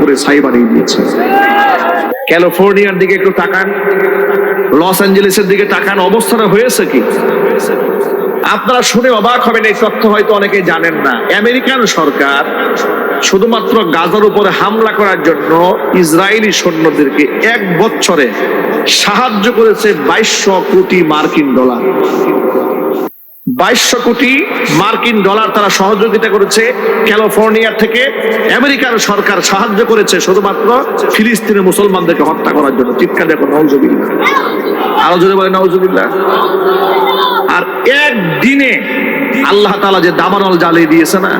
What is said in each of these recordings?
পরে ছাই বানিয়ে দিয়েছে। ক্যালিফোর্নিয়ার দিকে একটু তাকান, লস অ্যাঞ্জেলেসের দিকে তাকান, অবস্থাটা হয়েছে কি? আপনারা শুনে অবাক হবেন, এই তথ্য হয়তো অনেকে জানেন না। আমেরিকান সরকার শুধুমাত্র গাজার উপরে হামলা করার জন্য ইসরায়েলি সৈন্যদেরকে এক বছরে সাহায্য করেছে বাইশশো কোটি মার্কিন ডলার। বাইশশো কোটি মার্কিন ডলার তারা সহযোগিতা করেছে ক্যালিফোর্নিয়া থেকে। আমেরিকার সরকার সাহায্য করেছে শুধুমাত্র ফিলিস্তিনের মুসলমানদেরকে হত্যা করার জন্য। চিৎকার দেখো নওজবিল্লা আরও যদি বলে নওজবিল্লা আর একদিনে আল্লাহ তালা যে দামানল জ্বালিয়ে দিয়েছে না,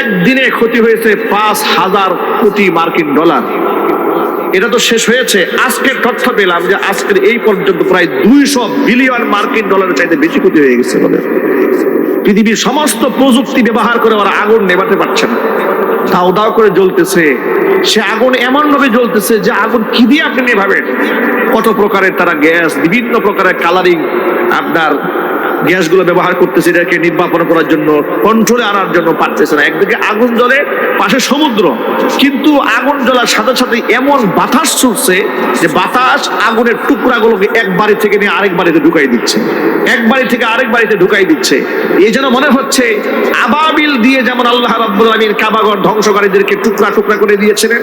একদিনে ক্ষতি হয়েছে পাঁচ হাজার কোটি মার্কিন ডলার। এটা তো শেষ হয়েছে। আজকের তথ্য পেলাম যে আজকের এই পর্যন্ত প্রায় দুইশো বিলিয়ন মার্কিন ডলারের চাইতে বেশি ক্ষতি হয়ে গেছে ওদের পৃথিবীর সমস্ত প্রযুক্তি ব্যবহার করে ওরা আগুন নেভাতে পারছে না। দাও দাও করে জ্বলতেছে। সে আগুন এমন ভাবে জ্বলতেছে যে আগুন কি দিয়ে আপনি নেভাবেন? কত প্রকারের তারা গ্যাস, বিভিন্ন প্রকারের কালারিং আপনার গ্যাসগুলো ব্যবহার করতেছে এটাকে নির্বাপন করার জন্য কন্ট্রোলে আনার জন্য পারতেছে না। একদিকে আগুন জ্বলে, পাশে সমুদ্র। কিন্তু আগুন জ্বলার সাথে সাথে এমন বাতাস ছুটছে যে বাতাস আগুনের টুকরাগুলোকে এক বাড়ি থেকে নিয়ে আরেক বাড়িতে ঢুকাই দিচ্ছে। এক বাড়ি থেকে আরেক বাড়িতে ঢুকাই দিচ্ছে। এই যেন মনে হচ্ছে আবাবিল দিয়ে যেমন আল্লাহ রাব্বুল কাবাগর ধ্বংসকারীদেরকে টুকরা টুকরা করে দিয়েছিলেন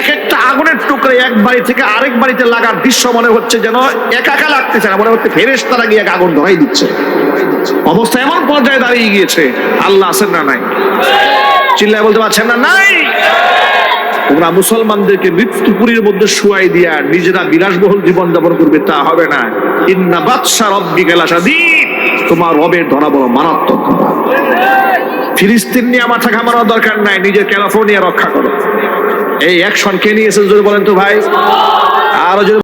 এক একটা আগুনের টুকরা এক বাড়ি থেকে আরেক বাড়িতে লাগার দৃশ্য মনে হচ্ছে যেন একাকা লাগতেছে না, মনে হচ্ছে ফেরেস তারা গিয়ে আগুন ধরাই দিচ্ছে। অবস্থা এমন পর্যায়ে দাঁড়িয়ে গিয়েছে, আল্লাহ আছেন না নাই? চিল্লায় বলতে পারছেন না নাই? তোমরা মুসলমানদেরকে মৃত্যুপুরীর মধ্যে শুয়াই দিয়া নিজেরা বিলাসবহুল জীবন যাপন করবে, তা হবে না। ইন্না বাদশা রব্বি গেলা সাদিন তোমার রবের ধরা বড় মারাত্মক। ফিলিস্তিন নিয়ে মাথা ঘামানোর দরকার নাই, নিজের ক্যালিফোর্নিয়া রক্ষা করো। এই অ্যাকশন কে নিয়েছেন যদি বলেন তো ভাই? আরও যদি